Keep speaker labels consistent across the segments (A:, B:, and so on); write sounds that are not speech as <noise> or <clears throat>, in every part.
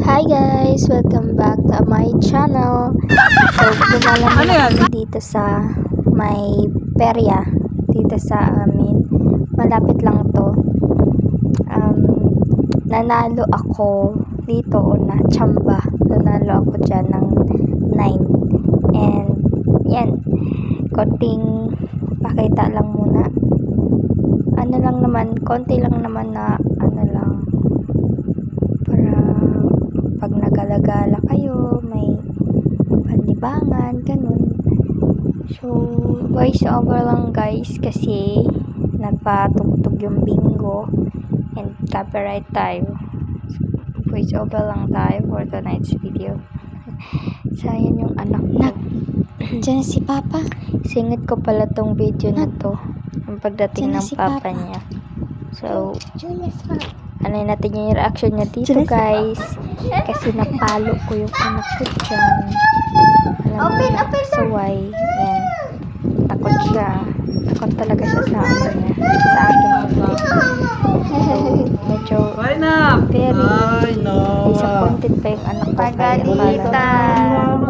A: Hi guys! Welcome back to my channel. So, lumalang <laughs> kami dito sa may perya dito sa amin. Malapit lang to. Um, nanalo ako dito o na chamba. Nanalo ako dyan ng 9. And yan, konting pakita lang muna. Ano lang naman, konti lang naman na ano lang, para pag nagalagala kayo, may panlibangan, ganun. So, voice over lang guys kasi nagpatugtog yung bingo and copyright tayo. Voice over lang tayo for tonight's video. <laughs> so, ayan yung anak ko. <clears throat>
B: Diyan si Papa.
A: Singit ko pala tong video na to. Ang pagdating
B: Diyan
A: ng
B: si
A: papa,
B: Papa.
A: niya. So,
B: Julius pa.
A: Ano natin yung reaction niya dito guys. Kasi napalo ko yung anak ko dyan. Alam
B: Open,
A: niya,
B: open,
A: saway. Yan. Takot siya. Takot talaga siya sa ano niya. Sa akin. So, <laughs> medyo very
C: Ay, no.
A: disappointed pa yung anak ko. kaya
B: Pagalitan.
A: parang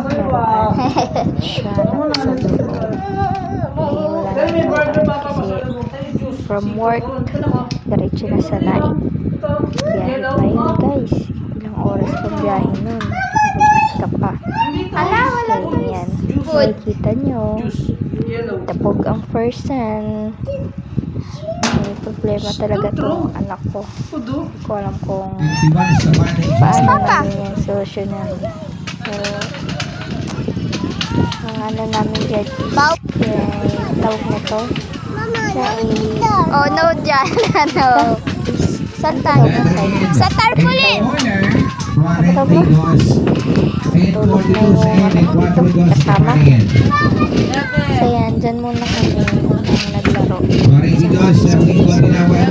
A: siya. Eh, wala na from work, diretso na sa nain. Biyahe pa yun guys. Ilang oras pang biyahe nun. Bukas ka pa.
B: Ala, wala
A: So, yan. Makikita nyo. Tapog ang person. May problema talaga tong anak ko. Hindi ko alam kung paano namin yung solusyonan. Pero, ang ano namin dyan is, yung tawag na to,
B: Oh, no dyan. ano? <laughs>
A: sa tayo
B: Sa tarpaulin.
D: 42 and
A: Tulog na
D: 42
A: yung ano dito,
D: 42
A: kasama. So yan, dyan muna kami naglaro.
D: 42 ang lingkod na naman.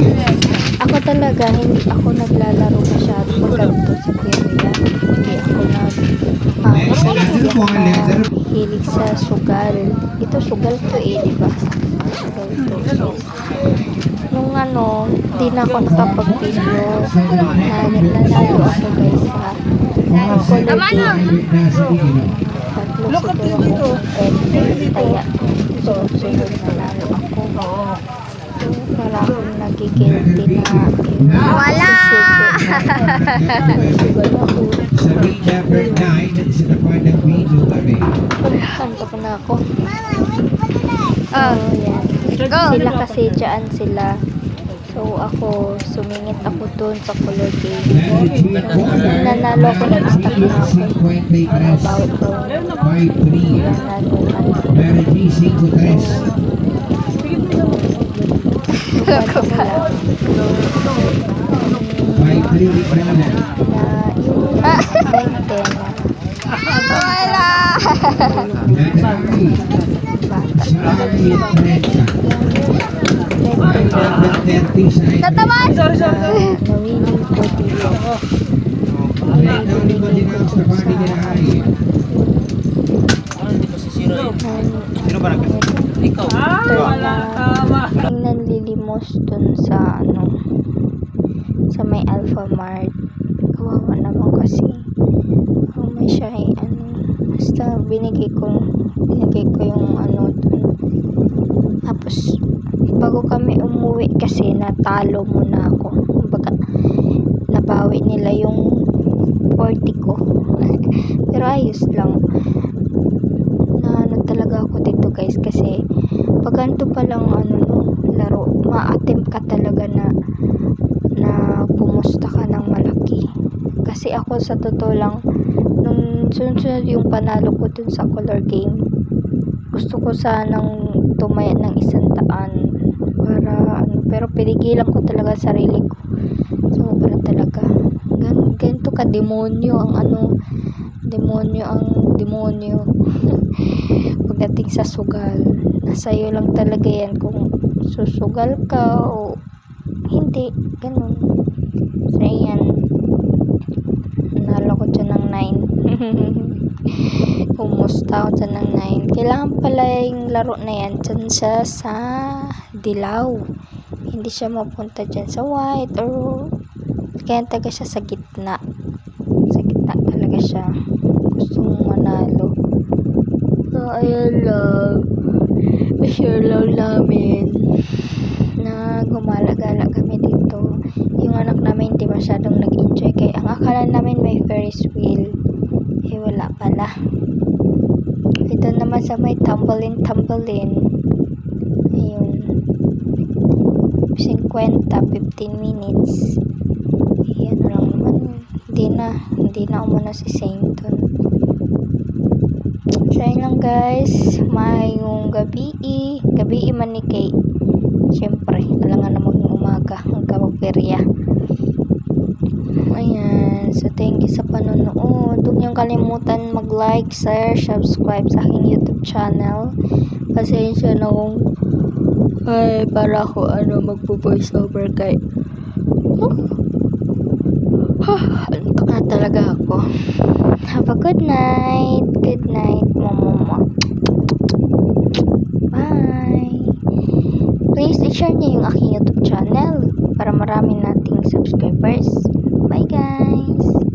A: Ako talaga, hindi ako naglalaro masyado pag ganito sa Korea. Hindi ako nag...
D: letter
A: hilig sa sugal. Ito sugal to eh, di ba? Nung ano, di na ako nakapag-video. Na, nanalo ako guys sa game.
D: na
A: Tatlo siguro akong pwede. Kaya, sunod-sunod nanalo ako. So, para akong nagigilty na
B: Wala.
A: Sugal ako. <laughs>
D: Sa beat number 9, sa tapat ng video kami.
A: Antok na ako.
B: Oh.
A: So.
B: Go.
A: Sila kasi dyan sila. So, ako, sumingit ako dun sa color game. Nanalo ako, nag-stop na ako. Bawat ko.
D: 5-3.
A: Nanalo ko.
D: Mary G. 5-3.
A: Sugal ko pala.
D: 5-3 Librana.
A: Na yung 9-10 na
B: Wala.
D: Letter
A: bata. <laughs>
D: Sally Trenta.
A: 10-10
D: Number 30 sa
B: Natamaan.
C: Sorry,
A: na
C: sorry.
A: nawili ko dito.
D: Letter ni Kodinaw sa <laughs> party nila ay.
C: Ikaw. Ah, wala. Tama.
A: Yung nanlilimos dun sa ano sa may Alpha Mart kawawa naman kasi oh, may siya ay ano basta binigay ko binigay ko yung ano dun tapos bago kami umuwi kasi natalo muna ako. Baga nabawi nila yung 40 ko. <laughs> Pero ayos lang. Na ano talaga ako dito guys kasi pag ganito palang ano no, laro, ma-attempt ka talaga na na pumusta ka ng malaki. Kasi ako sa totoo lang, nung sunod-sunod yung panalo ko dun sa color game, gusto ko sanang tumaya ng isang daan para ano, pero pinigilan ko talaga sarili ko. Sobra talaga. Gan, ganito ka demonyo ang ano, demonyo ang demonyo. <laughs> Pagdating sa sugal, nasa iyo lang talaga yan kung susugal ka o hindi, ganun. So, yan. Nanalo ko dyan ng 9. Kumusta <laughs> ako dyan ng 9. Kailangan pala yung laro na yan dyan siya sa dilaw. Hindi siya mapunta dyan sa white or kaya taga siya sa gitna. sa gitna talaga siya. Gustong manalo. So, ayan lang. I-share lang namin na gumala-gala kami dito. Yung anak namin hindi masyadong nag-enjoy kaya ang akala namin may Ferris wheel. Eh wala pala. Sa may tumbling. Ayun. 50, 15 minutes. Ayan lang naman. Hindi na. Hindi na umuna si Sainton. So, yun lang guys. Mayong gabi. Gabi man ni Kate. Siyempre, alangan na mag-umaga. Ang kapagperya. Ayan. So, thank you sa panonood. Huwag niyong kalimutan mag-like, share, subscribe sa aking YouTube channel. Pasensya na kung ay, para ako ano magpo-voice over kay Huh, <sighs> antok na talaga ako. Have a good night. Good night, mama. Bye. Please, i-share niyo yung aking YouTube channel para marami nating subscribers. Bye, guys.